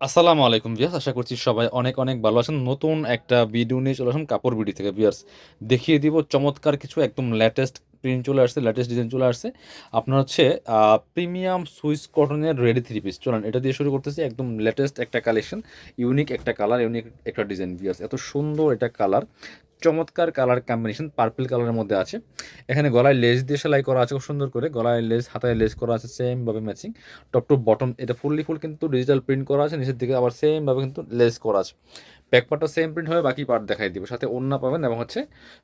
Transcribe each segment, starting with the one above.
আসসালামু আলাইকুম বিয়াস আশা করছি সবাই অনেক অনেক ভালো আছেন। নতুন একটা ভিডিও নিয়ে চলে আসুন কাপড় ভিডিও থেকে। বিয়ার্স দেখিয়ে দিব চমৎকার কিছু একদম লেটেস্ট প্রিন্ট চলে আসছে লেটেস্ট ডিজাইন চলে আসছে। আপনার হচ্ছে প্রিমিয়াম সুইস কটনের রেডি থ্রি পিস চলেন, এটা দিয়ে শুরু করতেছি একদম লেটেস্ট একটা কালেকশন ইউনিক একটা কালার ইউনিক একটা ডিজাইন বিয়ার্স এত সুন্দর এটা কালার চমৎকার কালার কম্বিনেশন পার্পল কালারের মধ্যে আছে। এখানে গলায় লেস দিয়ে সেলাই করা আছে, খুব সুন্দর করে। গলায় লেস হাতায় লেস করা আছে সেমভাবে ম্যাচিং টপ টু বটম এটা ফুললি ফুল কিন্তু ডিজিটাল প্রিন্ট করা আছে, নিচের দিকে আবার সেমভাবে কিন্তু লেস করা আছে। ব্যাক পার্টটা সেম প্রিন্ট হবে বাকি পার্ট দেখাই দিব। সাথে ওড়না পাবেন এবং হচ্ছে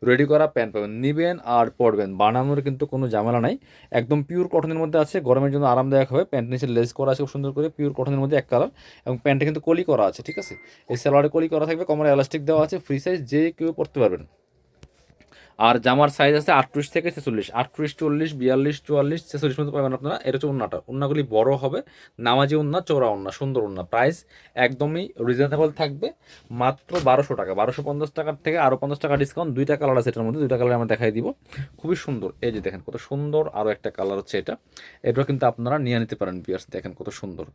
রেডি করা প্যান্ট পাবেন। নিবেন আর পরবেন। বানানোর কিন্তু কোনো ঝামেলা নাই। একদম পিওর কটনের মধ্যে আছে। গরমের জন্য আরামদায়ক হবে। প্যান্ট নিচে লেস করা আছে, খুব সুন্দর করে পিওর কটনের মধ্যে এক কালার এবং প্যান্টটা কিন্তু কলি করা আছে, ঠিক আছে? এই সালোয়ারে কলি করা থাকবে। কমরে এলাস্টিক দেওয়া আছে ফ্রি সাইজ যে কেউ পরতে পারবেন। আর জামার সাইজ আছে আটত্রিশ থেকে ছেচল্লিশ। আটত্রিশ, চল্লিশ, বিয়াল্লিশ, চুয়াল্লিশ, ছেচল্লিশ মতো পাবেন আপনারা। এটা হচ্ছে উন্নাটা। উন্নাগুলি বড় হবে, নামাজি উন্না চৌড়া উন্না, সুন্দর উন্না। প্রাইস একদমই রিজনেবল থাকবে। মাত্র বারোশো টাকা। বারোশো পঞ্চাশ টাকার থেকে আরও পঞ্চাশ টাকা ডিসকাউন্ট দুইটা কালার আছে এটার মধ্যে। দুইটা কালার আমরা দেখাই দিব। খুবই সুন্দর। এই যে দেখেন, কত সুন্দর আরও একটা কালার হচ্ছে এটা। এটা কিন্তু আপনারা নিয়ে নিতে পারেন বিয়ার্স দেখেন কত সুন্দর।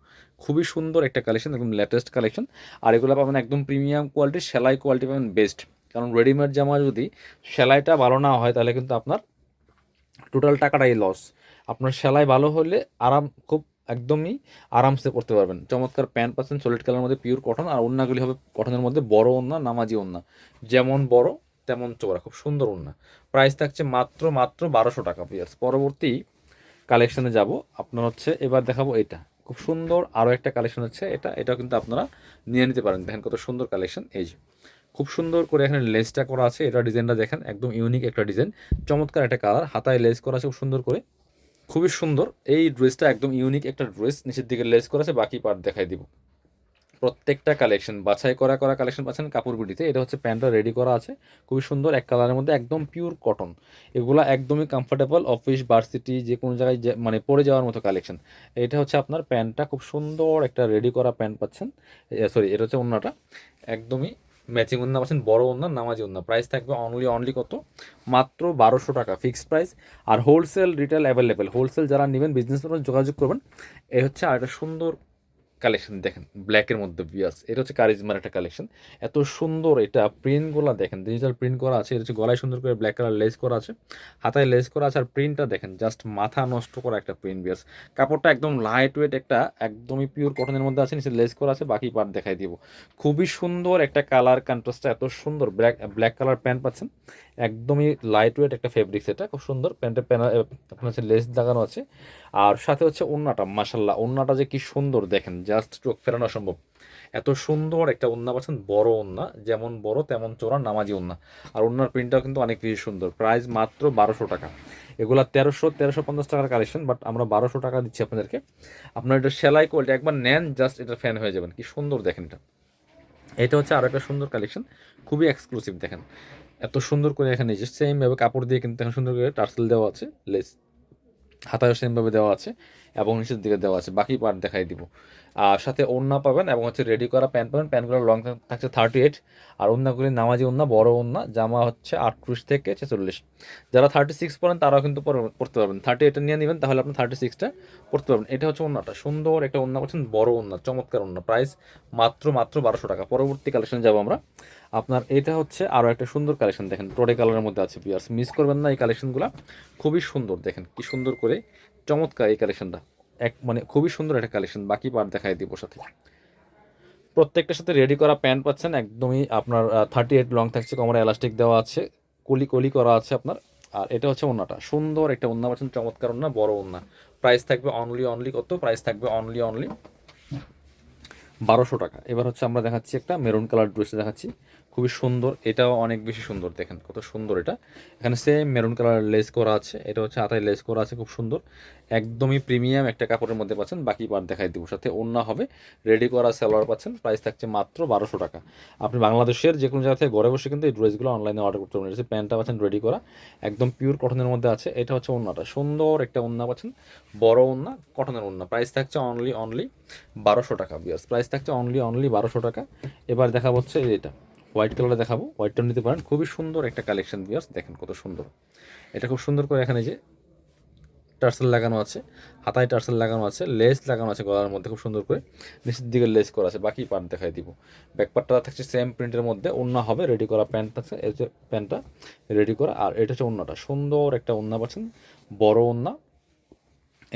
খুবই সুন্দর একটা কালেকশন একদম লেটেস্ট কালেকশন আর এগুলো পাবেন একদম প্রিমিয়াম কোয়ালিটি সেলাই কোয়ালিটি পাবেন বেস্ট কারণ রেডিমেড জামা যদি সেলাইটা ভালো না হয়, তাহলে কিন্তু আপনার টোটাল টাকাটাই লস আপনার সেলাই ভালো হলে আরাম, খুব একদমই আরামসে করতে পারবেন। চমৎকার প্যান্ট পাচ্ছেন সলিড কালার মধ্যে পিওর কটন আর ওন্নাগুলি হবে কটনের মধ্যে বড় ওন্না, নামাজি ওন্না। যেমন বড়, তেমন চোরা খুব সুন্দর ওন্না। প্রাইস থাকছে মাত্র মাত্র বারোশো টাকা পিয়ার্স পরবর্তী কালেকশনে যাব। আপনার হচ্ছে, এবার দেখাবো এটা। খুব সুন্দর আরও একটা কালেকশন হচ্ছে এটা। এটাও কিন্তু আপনারা নিয়ে নিতে পারেন। দেখেন কত সুন্দর কালেকশন এই যে। খুব সুন্দর করে এখানে লেসটা করা আছে। এটা ডিজাইনটা দেখেন, একদম ইউনিক একটা ডিজাইন। চমৎকার একটা কালার হাতায় লেস করা আছে খুব সুন্দর করে। খুবই সুন্দর। এই ড্রেসটা একদম ইউনিক একটা ড্রেস নিচের দিকে লেস করা আছে, বাকি পার্ট দেখাই দিব। প্রত্যেকটা কালেকশন বাছাই করা করা কালেকশন পাচ্ছেন কাপড়গুলিতে এটা হচ্ছে প্যান্টটা রেডি করা আছে। খুবই সুন্দর, এক কালারের মধ্যে একদম পিওর কটন এগুলা একদমই কমফোর্টেবল অফিস ভার্সিটি যে কোনো জায়গায় মানে পরে যাওয়ার মতো কালেকশন এটা হচ্ছে আপনার প্যান্টটা খুব সুন্দর একটা রেডি করা প্যান্ট পাচ্ছেন। সরি এটা হচ্ছে অন্যটা একদমই ম্যাচিং উন্না পাচ্ছেন, বড় ওন্না নামাজি ওন্না প্রাইস থাকবে অনলি অনলি কত? মাত্র বারোশো টাকা ফিক্সড প্রাইস আর হোলসেল রিটেল অ্যাভেলেবেল হোলসেল যারা নেবেন বিজনেস যোগাযোগ করবেন। এই হচ্ছে আর একটা সুন্দর কালেকশন দেখেন ব্ল্যাকের মধ্যে বিয়াস এটা হচ্ছে কারিজমার একটা কালেকশন এত সুন্দর এটা প্রিন্টগুলো দেখেন ডিজিটাল প্রিন্ট করা আছে, এটা হচ্ছে গলায় সুন্দর করে ব্ল্যাক কালার লেস করা আছে, হাতায় লেস করা আছে, আর প্রিন্টটা দেখেন জাস্ট মাথা নষ্ট করা একটা প্রিন্ট বিয়াস কাপড়টা একদম লাইট ওয়েট একটা, একদমই পিওর কটনের মধ্যে আছে, নিচে লেস করা আছে, বাকি পার্ট দেখাই দিব। খুবই সুন্দর একটা কালার কন্ট্রাস্টটা এত সুন্দর ব্ল্যাক ব্ল্যাক কালার প্যান্ট পাচ্ছেন। একদমই লাইট ওয়েট একটা ফেব্রিক্স এটা খুব সুন্দর। প্যান্টের প্যান আপনার হচ্ছে লেস লাগানো আছে। আর সাথে হচ্ছে ওন্নাটা মাসাল্লাহ ওন্নাটা যে কি সুন্দর দেখেন জাস্ট চোখ ফেরানো সম্ভব এত সুন্দর একটা ওন্না পাচ্ছেন, বড় ওন্না যেমন বড় তেমন চোরা নামাজি ওন্না আর ওন্নার প্রিন্টটাও কিন্তু অনেক বেশি সুন্দর। প্রাইস মাত্র বারোশো টাকা। এগুলা তেরোশো তেরোশো পঞ্চাশ টাকার কালেকশন বাট আমরা বারোশো টাকা দিচ্ছি আপনাদেরকে। আপনার এটা সেলাই কোয়ালিটি একবার নেন জাস্ট এটা ফ্যান হয়ে যাবেন। কি সুন্দর দেখেন এটা। এটা হচ্ছে আরও একটা সুন্দর কালেকশন খুবই এক্সক্লুসিভ দেখেন। এত সুন্দর করে এখানে সেমভাবে কাপড় দিয়ে কিন্তু সুন্দর করে টার্সেল দেওয়া আছে লেস হাতায় সেমভাবে দেওয়া আছে। এবং নিচের দিকে দেওয়া আছে। বাকি পার্ট দেখাই দিব। আর সাথে ওড়না পাবেন এবং হচ্ছে রেডি করা প্যান্ট পাবেন। প্যান্টগুলো লং থাকছে থার্টি এইট আর ওড়নাগুলি নামাজি ওড়না, বড় ওড়না, জামা হচ্ছে আটত্রিশ থেকে ছেচল্লিশ। যারা থার্টি সিক্স পরেন, তারাও কিন্তু পড়তে পারবেন। থার্টি এইটটা নিয়ে নেবেন, তাহলে আপনি থার্টি সিক্সটা পড়তে পারবেন। এটা হচ্ছে ওড়নাটা। সুন্দর একটা ওড়না করছেন বড় ওড়না, চমৎকার ওড়না। প্রাইস মাত্র মাত্র বারোশো টাকা। পরবর্তী কালেকশনে যাব আমরা। আপনার এটা হচ্ছে আরও একটা সুন্দর কালেকশন দেখেন। টোটে কালারের মধ্যে আছে পিয়ার্স মিস করবেন না এই কালেকশনগুলো খুবই সুন্দর দেখেন, কি সুন্দর করে চমৎকার এই কালেকশনটা এক মানে খুবই সুন্দর একটা কালেকশন বাকি পার্ট দেখাই দিব সাথে। প্রত্যেকটার সাথে রেডি করা প্যান্ট পাচ্ছেন, একদমই আপনার থার্টি এইট লং থাকছে, কোমরে এলাস্টিক দেওয়া আছে, কলি কলি করা আছে আপনার। আর এটা হচ্ছে ওনাটা সুন্দর একটা ওন্না পাচ্ছেন, চমৎকার ওন্না, বড় ওন্না। প্রাইস থাকবে অনলি অনলি কত? প্রাইস থাকবে অনলি অনলি বারোশো টাকা। এবার হচ্ছে আমরা দেখাচ্ছি একটা মেরুন কালার ড্রেস দেখাচ্ছি। খুবই সুন্দর। এটাও অনেক বেশি সুন্দর, দেখেন কত সুন্দর এটা। এখানে সেম মেরুন কালার লেস করা আছে। এটা হচ্ছে হাতায় লেস করা আছে, খুব সুন্দর। একদমই প্রিমিয়াম একটা কাপড়ের মধ্যে পাচ্ছেন, বাকি পার্ট দেখাই দিব। সাথে অন্য হবে রেডি করা সালোয়ার পাচ্ছেন প্রাইস থাকছে মাত্র বারোশো টাকা। আপনি বাংলাদেশের যে কোনো জায়গা থেকে ঘরে বসে কিন্তু এই ড্রেসগুলো অনলাইনে অর্ডার করতে পারেন প্যান্টটা পাচ্ছেন রেডি করা, একদম পিওর কটনের মধ্যে আছে। এটা হচ্ছে ওন্নাটা সুন্দর একটা ওন্না পাচ্ছেন, বড় ওন্না কটনের ওন্না প্রাইস থাকছে অনলি অনলি বারোশো টাকা বিয়ার্স প্রাইস থাকছে অনলি অনলি বারোশো টাকা। এবার দেখা হচ্ছে এটা। হোয়াইট কালারে দেখাবো। হোয়াইট হোয়াইটটা নিতে পারেন। খুবই সুন্দর একটা কালেকশন বিয়ার্স দেখেন কত সুন্দর। এটা খুব সুন্দর করে এখানে যে টার্সেল লাগানো আছে, হাতায় টার্সেল লাগানো আছে, লেস লাগানো আছে গলার মধ্যে খুব সুন্দর করে। নিচের দিকে লেস করা আছে, বাকি পার্ট দেখাই দিব। ব্যাকপার্টটা থাকছে সেম প্রিন্টের মধ্যে অন্য হবে রেডি করা প্যান্ট আছে এই যে প্যান্টটা রেডি করা। আর এটা হচ্ছে অন্যটা সুন্দর একটা ওন্না পাচ্ছেন, বড় ওন্না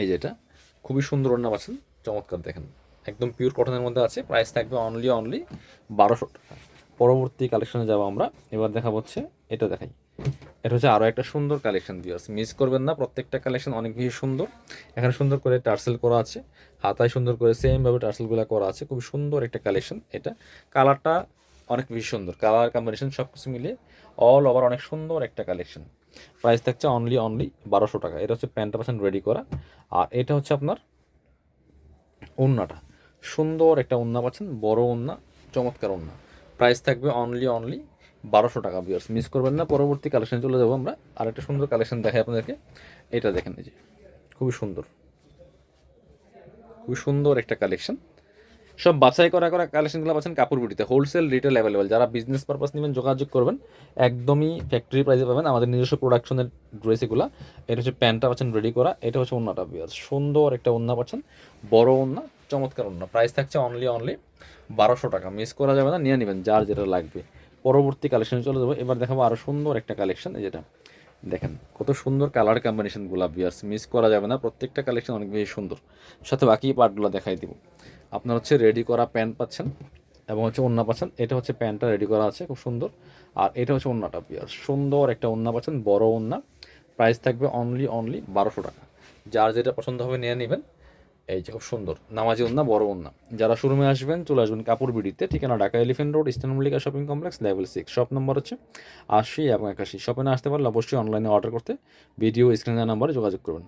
এই যেটা খুবই সুন্দর ওন্না পাচ্ছেন, চমৎকার দেখেন। একদম পিওর কটনের মধ্যে আছে প্রাইস থাকবে অনলি অনলি বারোশো টাকা। পরবর্তী কালেকশনে যাব আমরা। এবার দেখা হচ্ছে, এটা দেখাই। এটা হচ্ছে আরও একটা সুন্দর কালেকশন আছে মিস করবেন না, প্রত্যেকটা কালেকশন অনেক বেশি সুন্দর। এখানে সুন্দর করে টার্সেল করা আছে। হাতায় সুন্দর করে সেমভাবে টার্সেলগুলো করা আছে। খুব সুন্দর একটা কালেকশন এটা। কালারটা অনেক বেশি সুন্দর। কালার কম্বিনেশন সব কিছু মিলে অল ওভার অনেক সুন্দর একটা কালেকশন প্রাইস থাকছে অনলি অনলি বারোশো টাকা। এটা হচ্ছে প্যান্টটা পাচ্ছেন রেডি করা। আর এটা হচ্ছে আপনার ওন্নাটা। সুন্দর একটা ওন্না পাচ্ছেন। বড় ওন্না, চমৎকার ওন্না। প্রাইস থাকবে অনলি অনলি বারোশো টাকা বিয়ার্স মিস করবেন না, পরবর্তী কালেকশন চলে যাব আমরা। আর একটা সুন্দর কালেকশন দেখাই আপনাদেরকে। এটা দেখেন এই যে, খুবই সুন্দর। খুবই সুন্দর একটা কালেকশন সব বাছাই করা করা কালেকশনগুলো পাচ্ছেন কাপড় বিটিতে হোলসেল রিটেল অ্যাভেলেবেল যারা বিজনেস পারপাস নেবেন, যোগাযোগ করবেন, একদমই ফ্যাক্টরি প্রাইসে পাবেন আমাদের নিজস্ব প্রোডাকশনের ড্রেস এগুলো। এটা হচ্ছে প্যান্টটা পাচ্ছেন রেডি করা, এটা হচ্ছে ওন্নাটা বিয়ার্স সুন্দর একটা ওন্না পাচ্ছেন, বড় ওন্না, চমৎকার ওন্না। প্রাইস থাকছে অনলি অনলি বারোশো টাকা। মিস করা যাবে না, নিয়ে নেবেন, যার যেটা লাগবে। পরবর্তী কালেকশনে চলে যাব। এবার দেখাবো আরও সুন্দর একটা কালেকশন যেটা। দেখেন, কত সুন্দর কালার কম্বিনেশনগুলো বিয়ার্স মিস করা যাবে না, প্রত্যেকটা কালেকশন অনেক বেশি সুন্দর। সাথে বাকি পার্টগুলো দেখাই দিব। আপনার হচ্ছে রেডি করা প্যান্ট পাচ্ছেন এবং হচ্ছে ওন্না পাচ্ছেন। এটা হচ্ছে প্যান্টটা রেডি করা আছে, খুব সুন্দর। আর এটা হচ্ছে ওন্নাটা বিয়ার সুন্দর একটা ওন্না পাচ্ছেন, বড় ওন্না প্রাইস থাকবে অনলি অনলি বারোশো টাকা। যার যেটা পছন্দ হবে নিয়ে নেবেন। এই যে খুব সুন্দর, নামাজি ওন্না বড় ওন্না যারা শোরুমে আসবেন, চলে আসবেন কাপড় বিডিতে। ঠিকানা Dhaka elephant road, eastern Mallika shopping complex level six shop number হচ্ছে আশি এবং একাশি। শপে না আসতে পারলে অবশ্যই অনলাইনে অর্ডার করতে। ভিডিও স্ক্রিনের নাম্বারে যোগাযোগ করবেন।